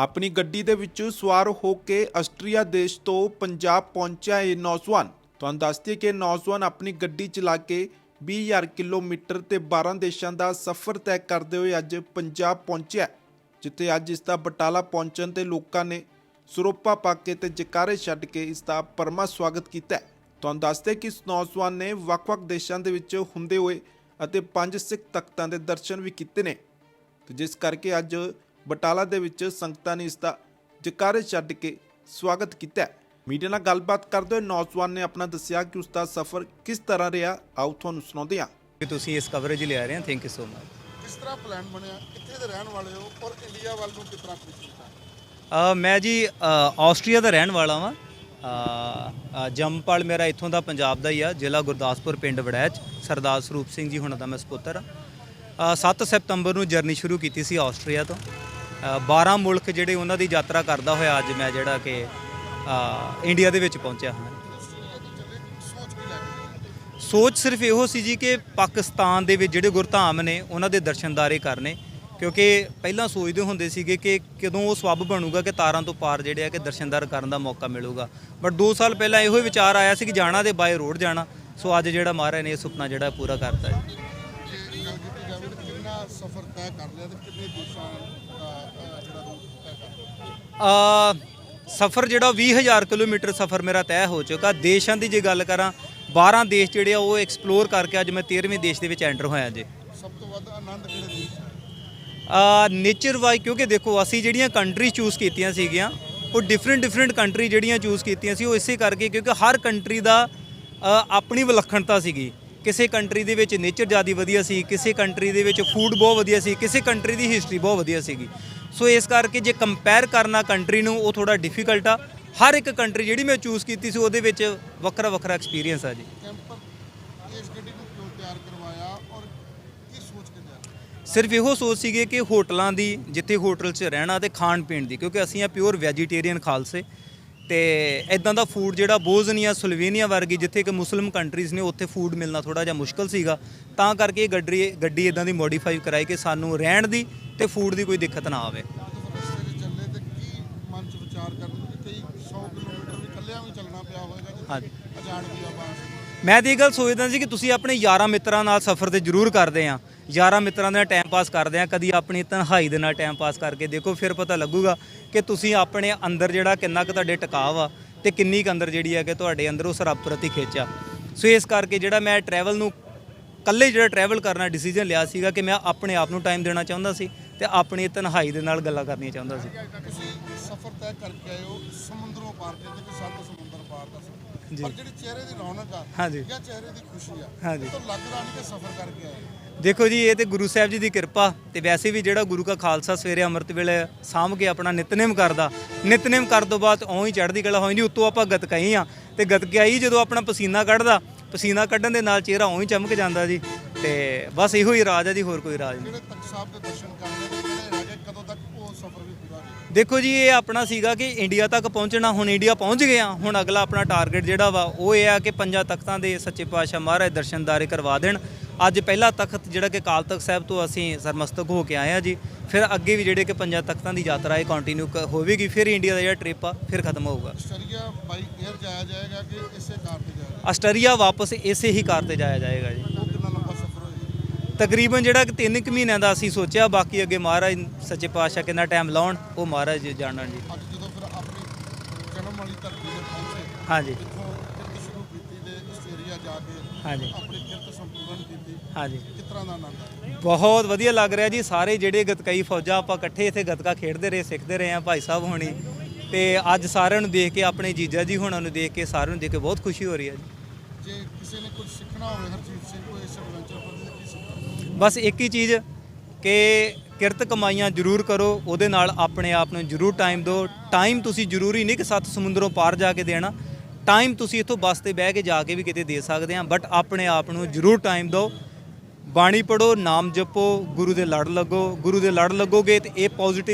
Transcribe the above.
ਆਪਣੀ ਗੱਡੀ ਦੇ ਵਿੱਚ ਸਵਾਰ ਹੋ ਕੇ ਆਸਟਰੀਆ ਦੇਸ਼ ਤੋਂ ਪੰਜਾਬ ਪਹੁੰਚਿਆ ਇਹ ਨੌਜਵਾਨ। ਤੁਹਾਨੂੰ ਦੱਸਦੀ ਕਿ ਨੌਜਵਾਨ ਆਪਣੀ ਗੱਡੀ ਚਲਾ ਕੇ 20000 ਕਿਲੋਮੀਟਰ ਤੇ 12 ਦੇਸ਼ਾਂ ਦਾ ਸਫ਼ਰ ਤੈਅ ਕਰਦੇ ਹੋਏ ਅੱਜ ਪੰਜਾਬ ਪਹੁੰਚਿਆ ਜਿੱਥੇ ਅੱਜ ਇਸ ਦਾ ਬਟਾਲਾ ਪਹੁੰਚਣ ਤੇ ਲੋਕਾਂ ਨੇ ਸਰੋਪਾ ਪਾ ਕੇ ਤੇ ਜਕਾਰੇ ਛੱਡ ਕੇ ਇਸ ਦਾ ਪਰਮਾ ਸਵਾਗਤ ਕੀਤਾ ਤੁਹਾਨੂੰ ਦੱਸਦੇ ਕਿ ਇਸ ਨੌਜਵਾਨ ਨੇ ਵੱਖ-ਵੱਖ ਦੇਸ਼ਾਂ ਦੇ ਵਿੱਚ ਹੁੰਦੇ ਹੋਏ ਅਤੇ ਪੰਜ ਸਿੱਖ ਤਖਤਾਂ ਦੇ ਦਰਸ਼ਨ ਵੀ ਕੀਤੇ ਨੇ। ਤੇ ਜਿਸ ਕਰਕੇ ਅੱਜ ਬਟਾਲਾ ਦੇ ਵਿੱਚ ਸੰਗਤਾਂ ਨੇ ਇਸ ਦਾ ਜਕਾਰੇ ਛੱਡ ਕੇ ਸਵਾਗਤ ਕੀਤਾ। ਮੀਡੀਆ ਨਾਲ ਗੱਲਬਾਤ ਕਰਦੇ ਹੋਏ ਨੌਜਵਾਨ ਨੇ ਆਪਣਾ ਦੱਸਿਆ ਕਿ ਉਸ ਦਾ ਸਫ਼ਰ ਕਿਸ ਤਰ੍ਹਾਂ ਰਿਹਾ। ਆਓ ਤੁਹਾਨੂੰ ਸੁਣਾਉਂਦੇ ਹਾਂ। ਕਿ ਤੁਸੀਂ ਇਸ ਕਵਰੇਜ ਲਿਆ ਰਹੇ ਹੋ। ਥੈਂਕ ਯੂ ਸੋ ਮਚ ਕਿਸ ਤਰ੍ਹਾਂ ਪਲਾਨ ਬਣਿਆ? ਕਿੱਥੇ ਦੇ ਰਹਿਣ ਵਾਲੇ ਹੋ? ਔਰ ਇੰਡੀਆ ਵੱਲ ਨੂੰ ਕਿਸ ਤਰ੍ਹਾਂ ਕੁਝ ਕੀਤਾ ਅ, ਮੈਂ ਜੀ ਅ, ਆਸਟਰੀਆ ਦਾ ਰਹਿਣ ਵਾਲਾ ਵਾਂ। ਜੰਮਪਲ ਮੇਰਾ ਇੱਥੋਂ ਦਾ ਪੰਜਾਬ ਦਾ ਹੀ ਆ। ਜ਼ਿਲ੍ਹਾ ਗੁਰਦਾਸਪੁਰ ਪਿੰਡ ਵੜੈਚ। ਸਰਦਾਰ ਸਰੂਪ ਸਿੰਘ ਜੀ ਹੁਣਾਂ ਦਾ ਮੈਂ ਸਪੁੱਤਰ ਆ। 7 ਸਤੰਬਰ ਨੂੰ ਜਰਨੀ ਸ਼ੁਰੂ ਕੀਤੀ ਸੀ ਆਸਟਰੀਆ ਤੋਂ। ਅ, 12 ਮੁਲਕ ਜਿਹੜੇ ਉਹਨਾਂ ਦੀ ਯਾਤਰਾ ਕਰਦਾ ਹੋਇਆ ਅੱਜ ਮੈਂ ਜਿਹੜਾ ਕਿ ਇੰਡੀਆ ਦੇ ਵਿੱਚ ਪਹੁੰਚਿਆ ਹਾਂ ਸੋਚ ਸਿਰਫ ਇਹੋ ਸੀ ਜੀ ਕਿ ਪਾਕਿਸਤਾਨ ਦੇ ਵਿੱਚ ਜਿਹੜੇ ਗੁਰਧਾਮ ਨੇ ਉਹਨਾਂ ਦੇ ਦਰਸ਼ਨਦਾਰੇ ਕਰਨੇ। ਕਿਉਂਕਿ ਪਹਿਲਾਂ ਸੋਚਦੇ ਹੁੰਦੇ ਸੀਗੇ ਕਿ ਕਦੋਂ ਉਹ ਸਬਬ ਬਣੂਗਾ ਕਿ ਤਾਰਾਂ ਤੋਂ ਪਾਰ ਜਿਹੜੇ ਆ ਕਿ ਦਰਸ਼ਨਦਾਰ ਕਰਨ ਦਾ ਮੌਕਾ ਮਿਲੂਗਾ। ਬਟ 2 ਸਾਲ ਪਹਿਲਾਂ ਇਹੋ ਹੀ ਵਿਚਾਰ ਆਇਆ ਸੀ ਕਿ ਜਾਣਾ ਤੇ ਬਾਏ ਰੋਡ ਜਾਣਾ। ਸੋ ਅੱਜ ਜਿਹੜਾ ਮਹਾਰਾਜ ਨੇ ਇਹ ਸੁਪਨਾ ਜਿਹੜਾ ਪੂਰਾ ਕਰਤਾ ਹੈ। ਸਫ਼ਰ ਤੈਅ ਕਰ ਲਿਆ ਤੇ ਕਿੰਨੇ ਦੇਸ਼ਾਂ ਦਾ ਅਹ, ਜਿਹੜਾ ਰੂਟ ਤੈਅ ਕਰ ਲਿਆ? ਆ ਸਫ਼ਰ ਜਿਹੜਾ 20000 ਕਿਲੋਮੀਟਰ ਸਫ਼ਰ ਮੇਰਾ ਤੈਅ ਹੋ ਚੁੱਕਾ। ਦੇਸ਼ਾਂ ਦੀ ਜੇ ਗੱਲ ਕਰਾਂ 12 ਦੇਸ਼ ਜਿਹੜੇ ਆ ਉਹ ਐਕਸਪਲੋਰ ਕਰਕੇ ਅੱਜ ਮੈਂ 13ਵੇਂ ਦੇਸ਼ ਦੇ ਵਿੱਚ ਐਂਟਰ ਹੋਇਆ ਜੀ। ਸਭ ਤੋਂ ਵੱਧ ਆਨੰਦ ਕਿਹੜੇ ਦੇਸ਼? ਆ ਨੇਚਰ ਵਾਈ ਕਿਉਂਕਿ ਦੇਖੋ ਅਸੀਂ ਜਿਹੜੀਆਂ ਕੰਟਰੀ ਚੂਜ਼ ਕੀਤੀਆਂ ਸੀਗੀਆਂ ਉਹ ਡਿਫਰੈਂਟ ਡਿਫਰੈਂਟ ਕੰਟਰੀ ਜਿਹੜੀਆਂ ਚੂਜ਼ ਕੀਤੀਆਂ ਸੀ ਉਹ ਇਸੇ ਕਰਕੇ ਕਿਉਂਕਿ ਹਰ ਕੰਟਰੀ ਦਾ ਆਪਣੀ ਵਿਲੱਖਣਤਾ ਸੀਗੀ। ਕਿਸੇ ਕੰਟਰੀ ਦੇ ਵਿੱਚ ਨੇਚਰ ਜ਼ਿਆਦਾ ਵਧੀਆ ਸੀ, ਕਿਸੇ ਕੰਟਰੀ ਦੇ ਵਿੱਚ ਫੂਡ ਬਹੁਤ ਵਧੀਆ ਸੀ, ਕਿਸੇ ਕੰਟਰੀ ਦੀ ਹਿਸਟਰੀ ਬਹੁਤ ਵਧੀਆ ਸੀਗੀ। ਸੋ ਇਸ ਕਰਕੇ ਜੇ ਕੰਪੇਅਰ ਕਰਨਾ ਕੰਟਰੀ ਨੂੰ, ਉਹ ਥੋੜਾ ਡਿਫਿਕਲਟ ਆ। ਹਰ ਇੱਕ ਕੰਟਰੀ ਜਿਹੜੀ ਮੈਂ ਚੂਜ਼ ਕੀਤੀ ਸੀ, ਉਹਦੇ ਵਿੱਚ ਵੱਖਰਾ ਵੱਖਰਾ ਐਕਸਪੀਰੀਅੰਸ ਆ ਜੀ। ਸਿਰਫ ਇਹੋ ਸੋਚ ਸੀਗੇ ਕਿ ਹੋਟਲਾਂ ਦੀ, ਜਿੱਥੇ ਹੋਟਲ 'ਚ ਰਹਿਣਾ ਤੇ ਖਾਣ ਪੀਣ ਦੀ, ਕਿਉਂਕਿ ਅਸੀਂ ਆ ਪਿਓਰ ਵੈਜੀਟੇਰੀਅਨ ਖਾਲਸੇ। ਤੇ ਇਦਾਂ ਦਾ ਫੂਡ ਜਿਹੜਾ ਬੋਜ਼ਨੀਆ ਸਲੋਵੇਨੀਆ ਵਰਗੀ ਜਿੱਥੇ ਕਿ ਮੁਸਲਿਮ ਕੰਟਰੀਜ਼ ਨੇ ਉੱਥੇ ਫੂਡ ਮਿਲਣਾ ਥੋੜਾ ਜਿਹਾ ਮੁਸ਼ਕਲ ਸੀਗਾ। ਤਾਂ ਕਰਕੇ ਇਹ ਗੱਡੀ ਗੱਡੀ ਇਦਾਂ ਦੀ ਮੋਡੀਫਾਈ ਕਰਾਈ ਕਿ ਸਾਨੂੰ ਰਹਿਣ ਦੀ ਤੇ ਫੂਡ ਦੀ ਕੋਈ ਦਿੱਕਤ ਨਾ ਆਵੇ। ਜਦੋਂ ਫਿਰ ਰਸਤੇ 'ਚ ਚੱਲੇ ਤੇ ਕੀ ਮਨ 'ਚ ਵਿਚਾਰ ਕਰਨ ਕਿ ਕਈ 100 ਕਿਲੋਮੀਟਰ ਵੀ ਇਕੱਲਿਆਂ ਵੀ ਚੱਲਣਾ ਪਿਆ ਹੋਵੇਗਾ ਹਾਂਜੀ। ਜਿੱਥੇ ਅਜਾਣ ਵੀ ਆਵਾਜ਼ ਮੈਂ ਤੇ ਇਹ ਗੱਲ ਸੋਚਦਾ ਸੀ ਕਿ ਤੁਸੀਂ ਆਪਣੇ ਯਾਰਾਂ ਮਿੱਤਰਾਂ ਨਾਲ ਸਫ਼ਰ ਤੇ ਜ਼ਰੂਰ ਕਰਦੇ ਆ। ਯਾਰਾਂ ਮਿੱਤਰਾਂ ਦੇ ਨਾਲ ਟਾਈਮ ਪਾਸ ਕਰਦੇ ਆ ਕਦੀ ਆਪਣੀ ਤਨਹਾਈ ਦੇ ਨਾਲ ਟਾਈਮ ਪਾਸ ਕਰਕੇ ਦੇਖੋ, ਫਿਰ ਪਤਾ ਲੱਗੂਗਾ ਕਿ ਤੁਸੀਂ ਆਪਣੇ ਅੰਦਰ ਜਿਹੜਾ ਕਿੰਨਾ ਕੁ ਤੁਹਾਡੇ ਟਿਕਾਵ ਆ ਤੇ ਕਿੰਨੀ ਕੁ ਅੰਦਰ ਜਿਹੜੀ ਹੈ ਕਿ ਤੁਹਾਡੇ ਅੰਦਰ ਉਸ ਰੱਬ ਪ੍ਰਤੀ ਖਿੱਚ ਸੋ ਇਸ ਕਰਕੇ ਜਿਹੜਾ ਮੈਂ ਟਰੈਵਲ ਨੂੰ ਕੱਲੇ ਜਿਹੜਾ ਟਰੈਵਲ ਕਰਨਾ ਡਿਸੀਜਨ ਲਿਆ ਸੀਗਾ ਕਿ ਮੈਂ ਆਪਣੇ ਆਪ ਨੂੰ ਟਾਈਮ ਦੇਣਾ ਚਾਹੁੰਦਾ ਸੀ ਤੇ ਆਪਣੀ ਤਨਹਾਈ ਦੇ ਨਾਲ ਗੱਲਾਂ ਕਰਨੀਆਂ ਚਾਹੁੰਦਾ ਸੀ। ਤੁਸੀਂ ਸਫ਼ਰ ਤੈਅ ਕਰਕੇ ਆਏ ਸਮੁੰਦਰੋਂ ਪਾਰ ਕਹਿੰਦੇ ਸੱਤ ਸਮੁੰਦਰ ਪਾਰ ਦਾ ਸਫ਼ਰ ਪਰ ਜਿਹੜੀ ਚਿਹਰੇ ਦੀ ਰੌਣਕ ਆ ਹਾਂਜੀ। ਜਾਂ ਚਿਹਰੇ ਦੀ ਖੁਸ਼ੀ ਆ ਹਾਂਜੀ। ਇਹ ਤਾਂ ਲੱਗਦਾ ਨਹੀਂ ਕਿ ਸਫ਼ਰ ਕਰਕੇ ਆਏ ਹੋ। ਦੇਖੋ ਜੀ ਇਹ ਤੇ ਗੁਰੂ ਸਾਹਿਬ ਜੀ ਦੀ ਕਿਰਪਾ ਤੇ ਵੈਸੇ ਵੀ ਜਿਹੜਾ ਗੁਰੂ ਕਾ ਖਾਲਸਾ ਸਵੇਰੇ ਅੰਮ੍ਰਿਤ ਵੇਲੇ ਸਾਂਭ ਕੇ ਆਪਣਾ ਨਿਤਨੇਮ ਕਰਦਾ ਨਿਤਨੇਮ ਕਰਨ ਤੋਂ ਬਾਅਦ ਓਂ ਹੀ ਚੜ੍ਹਦੀ ਕਲਾ ਹੋ ਜਾਂਦੀ ਉੱਤੋਂ ਆਪਾਂ ਗਤਕਾਈ ਆ ਤੇ ਗਤਕਾਈ ਜਦੋਂ ਆਪਣਾ ਪਸੀਨਾ ਕੱਢਦਾ ਪਸੀਨਾ ਕੱਢਣ ਦੇ ਨਾਲ ਚਿਹਰਾ ਓਂ ਹੀ ਚਮਕ ਜਾਂਦਾ ਜੀ ਤੇ ਬਸ ਇਹੋ ਹੀ ਰਾਜ ਹੈ ਜੀ ਹੋਰ ਕੋਈ ਰਾਜ ਨਹੀਂ ਜਿਹੜੇ ਤਖਤ ਸਾਹਿਬ ਦੇ ਦਰਸ਼ਨ ਕਰਨੇ ਤੇ ਜਿਹੜੇ ਹੈਗੇ ਕਦੋਂ ਤੱਕ ਉਹ ਸਫ਼ਰ ਵੀ ਪੂਰਾ ਹੋਵੇਗਾ ਦੇਖੋ ਜੀ ਇਹ ਆਪਣਾ ਸੀਗਾ ਕਿ ਇੰਡੀਆ ਤੱਕ ਪਹੁੰਚਣਾ ਹੁਣ ਇੰਡੀਆ ਪਹੁੰਚ ਗਏ ਆ ਹੁਣ ਅਗਲਾ ਆਪਣਾ ਟਾਰਗੇਟ ਜਿਹੜਾ ਵਾ ਉਹ ਇਹ ਆ ਕਿ ਪੰਜਾਂ ਤਖਤਾਂ ਦੇ ਸੱਚੇ ਪਾਤਸ਼ਾਹ ਮਹਾਰਾਜ ਦਰਸ਼ਨਦਾਰੇ ਕਰਵਾ ਦੇਣ। ਅੱਜ ਪਹਿਲਾ ਤਖਤ ਜਿਹੜਾ ਕਿ ਕਾਲ ਤਖਤ ਸਾਹਿਬ ਤੋਂ ਅਸੀਂ ਸਰਮਸਤਕ ਹੋ ਕੇ ਆਏ ਆ ਜੀ। ਫਿਰ ਅੱਗੇ ਵੀ ਜਿਹੜੇ ਕਿ ਪੰਜਾਂ ਤਖਤਾਂ ਦੀ ਯਾਤਰਾ ਇਹ ਕੰਟੀਨਿਊ ਹੋਵੇਗੀ ਫਿਰ ਇੰਡੀਆ ਦਾ ਜਿਹੜਾ ਟ੍ਰਿਪ ਆ ਫਿਰ ਖਤਮ ਹੋਊਗਾ। ਆਸਟਰੀਆ ਬਾਈ 에ਅਰ ਜਾਇਆ ਜਾਏਗਾ ਕਿ ਇਸੇ ਕਾਰ ਤੇ ਜਾਏਗਾ? ਆਸਟਰੀਆ ਵਾਪਸ ਇਸੇ ਹੀ ਕਾਰ ਤੇ ਜਾਇਆ ਜਾਏਗਾ ਜੀ ਉਹ ਕਿੰਨਾ ਲੰਬਾ ਸਫ਼ਰ ਹੋਏਗਾ ਤਕਰੀਬਨ ਜਿਹੜਾ ਕਿ 3 ਕੁ ਮਹੀਨਿਆਂ ਦਾ ਅਸੀਂ ਸੋਚਿਆ ਬਾਕੀ ਅੱਗੇ ਮਹਾਰਾਜ ਸੱਚੇ ਪਾਤਸ਼ਾਹ ਕਿੰਨਾ ਟਾਈਮ ਲਾਉਣ ਉਹ ਮਹਾਰਾਜ ਜਾਣਨ ਜੀ। ਅੱਜ ਜਦੋਂ ਫਿਰ ਆਪਣੀ ਜਨਮ ਵਾਲੀ ਧਰਤੀ ਤੇ ਪਹੁੰਚੇ ਹਾਂਜੀ। ਇੱਥੋਂ ਕਿਰਤ ਸ਼ੁਰੂ ਕੀਤੀ ਤੇ ਆਸਟ੍ਰੇਲੀਆ ਜਾ ਕੇ ਹਾਂਜੀ। ਆਪਣੀ ਕਿਰਤ ਸੰਪੂਰਨ ਕੀਤੀ ਹਾਂਜੀ। ਕਿਸ ਤਰ੍ਹਾਂ ਦਾ ਆਨੰਦ ਹੈ ਬਹੁਤ ਵਧੀਆ ਲੱਗ ਰਿਹਾ ਜੀ। ਸਾਰੇ ਜਿਹੜੇ ਗਤਕਈ ਫੌਜਾਂ ਆਪਾਂ ਇਕੱਠੇ ਇੱਥੇ ਗਤਕਾ ਖੇਡਦੇ ਰਹੇ ਸਿੱਖਦੇ ਰਹੇ ਆ ਭਾਈ ਸਾਹਿਬ ਹੋਣੀ। ਤੇ ਅੱਜ ਸਾਰਿਆਂ ਨੂੰ ਦੇਖ ਕੇ ਆਪਣੇ ਜੀਜਾ ਜੀ ਹੁਣਾਂ ਨੂੰ ਦੇਖ ਕੇ ਸਾਰਿਆਂ ਨੂੰ ਦੇਖ ਕੇ ਬਹੁਤ ਖੁਸ਼ੀ ਹੋ ਰਹੀ ਹੈ ਜੀ। ਜੇ ਕਿਸੇ ਨੇ ਕੁਝ ਸਿੱਖਣਾ ਹੋਵੇ ਹਰਜੀਤ ਸਿੰਘ ਕੋਲ ਇਸ ਐਡਵੈਂਚਰ ਪਰ ਕੀ ਸਿੱਖਣਾ ਬਸ ਇੱਕ ਹੀ ਚੀਜ਼ ਕਿ ਕਿਰਤ ਕਮਾਈਆਂ ਜ਼ਰੂਰ ਕਰੋ, ਉਹਦੇ ਨਾਲ ਆਪਣੇ ਆਪ ਨੂੰ ਜ਼ਰੂਰ ਟਾਈਮ ਦਿਓ। ਟਾਈਮ ਤੁਸੀਂ ਜ਼ਰੂਰੀ ਨਹੀਂ ਕਿ ਸੱਤ ਸਮੁੰਦਰੋਂ ਪਾਰ ਜਾ ਕੇ ਦੇਣਾ। ਟਾਈਮ ਤੁਸੀਂ ਇੱਥੋਂ ਬੱਸ ਤੇ ਬਹਿ ਕੇ ਜਾ ਕੇ ਵੀ ਕਿਤੇ ਦੇ ਸਕਦੇ ਆ ਬਟ ਆਪਣੇ ਆਪ ਨੂੰ ਜ਼ਰੂਰ ਟਾਈਮ ਦਿਓ। ਬਾਣੀ ਪੜੋ ਨਾਮ ਜਪੋ, ਗੁਰੂ ਦੇ ਲੜ ਲੱਗੋ। ਗੁਰੂ ਦੇ ਲੜ ਲੱਗੋਗੇ ਤੇ ਇਹ ਪੋਜ਼ਿਟਿਵ